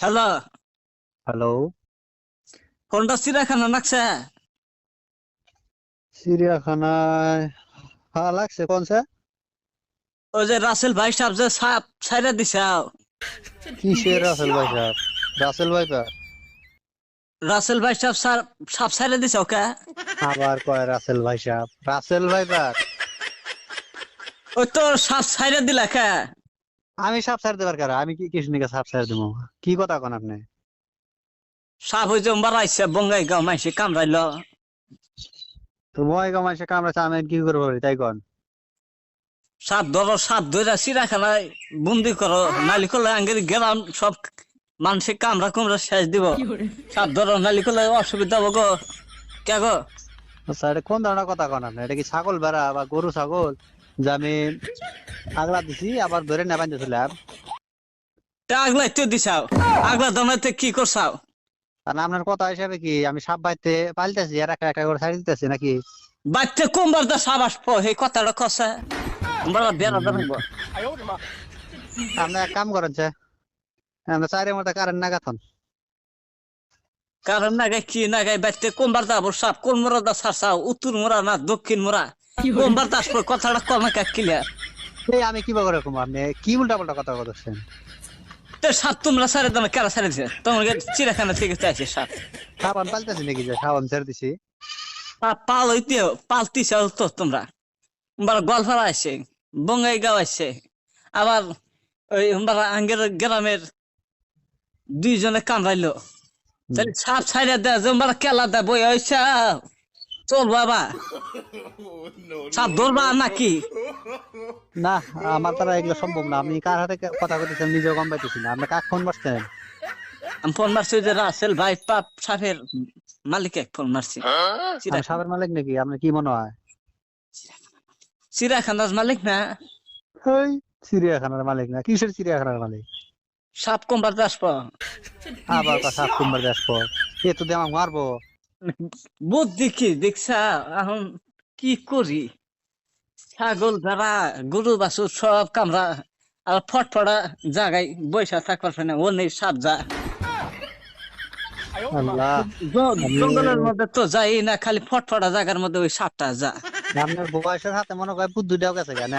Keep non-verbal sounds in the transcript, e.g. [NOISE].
Hello hello কোনটা চিড়াখানা নাকছে চিড়িয়াখানায় হ্যাঁ লাগছে কোন স্যার? ওই যে রাসেল ভাই সাহেব যে সাপ ছাইরা দিছে। কিসের রাসেল ভাই সাহেব? রাসেল ভাই পা রাসেল ভাই সাহেব সার- সাপ ছাইরা দিছে ওকে। আবার কয় রাসেল ভাই সাহেব? রাসেল ভাই পা ওই তো সাপ ছাইরা দিলা কে? আমি সাপ সার দেবার কারা? আমি কি কৃষ্ণকে সাপ সার দেবো? কি কথা কন আপনি? সাপ ওই যে বাড়াইছে বঙ্গাই গাঁও মাইসে কামড়াইলো তো মই গমাইছে কামড়াছে আমি কি করব তাই কোন। সাপ ধরো সাপ ধরে চিড়াখানায় বন্দি করো নালি করলে আঙ্গের গেলাম সব মানুষে কামড়া কুমড়া শেষ দিব। সাপ ধরো নালি করলে অসুবিধা হব গো। কে গো? কোন ধরনের কথা কোন আপনি? এটা কি ছাগল বেড়া বা গরু ছাগল? যে আমি আগলা দিছি আবার ধরে না বাঁধতেছিলাম তা আগলাই তুই দিছাও আগলা দমাইতে কি করছাও? আর আপনার কথা হিসাবে কি আমি সাপ বাইতে পালতেছি আর একটা একটা করে ছাড়ি দিতেছি নাকি? বাচ্চা কোনবার দা সাপ আসব এই কথাটা কষে আমরা বেড়া দেবো আপনি এক কাম করেন স্যার। আমরা চারের মধ্যে কারেন্ট না গাথন কারণ নাগাই কি নাগাই বাচ্চা কোনবার যাব সাপ কোন মোড়া দা সারসাও উত্তর মোড়া না দক্ষিণ মোড়া? দা আসব কথাটা কমে কা এই আমি কি বকরে কম? আপনি কি উল্টা পাল্টা কথা বলছেন তো সাপ তোমরা সারে দামে কেরা সারে দিছে? তোমাকে চিড়াখানা থেকে চাইছে সাপ। সাবান পাল্টাছি নাকি যে? সাবান ছেড়ে দিছি। পাল হইতে পালতিছে তো তোমরা। আমরা গোয়ালপাড়া আসছে বঙ্গাইগাঁও আসছে আবার ওই আঙ্গের গ্রামের দুইজনে কামড়াইলো। তাহলে সাপ ছাইরা দেয় যে কেলা দেয় বই হয়েছে চল বাবা। [LAUGHS] সাপ ধরবা নাকি? না আমার দ্বারা এগুলো সম্ভব না। আপনি কার হাতে কথা বলতেছেন নিজেও গম পাইতেছি না। আপনি কাক ফোন করছেন আমি ফোন মারছি যে রাসেল ভাই পাপ সাপের মালিকে ফোন মারছি। আমি সাবের মালিক নাকি? আপনার কি মনে হয়? চিড়াখানার মালিক না। ওই চিড়িয়াখানার মালিক না। কিসের চিড়িয়াখানার মালিক? সাপ কমবার আসব আবার সাপ কুম্বার দেশ পর। এ তো আমাকে মারবো। বুদ্ধি কি? দেখছা এখন কি করি? ছাগল ভেড়া গরু বাছুর সব কামড়া আর ফটফটা জাগায় বৈশা থাকবার পারে ও নেই সাপ যা। জঙ্গলের মধ্যে তো যাই না খালি ফটফটা জায়গার মধ্যে ওই সাপটা যা। আপনার বয়সের হাতে মনে হয় বুদ্ধি দেওয়া গেছে কেন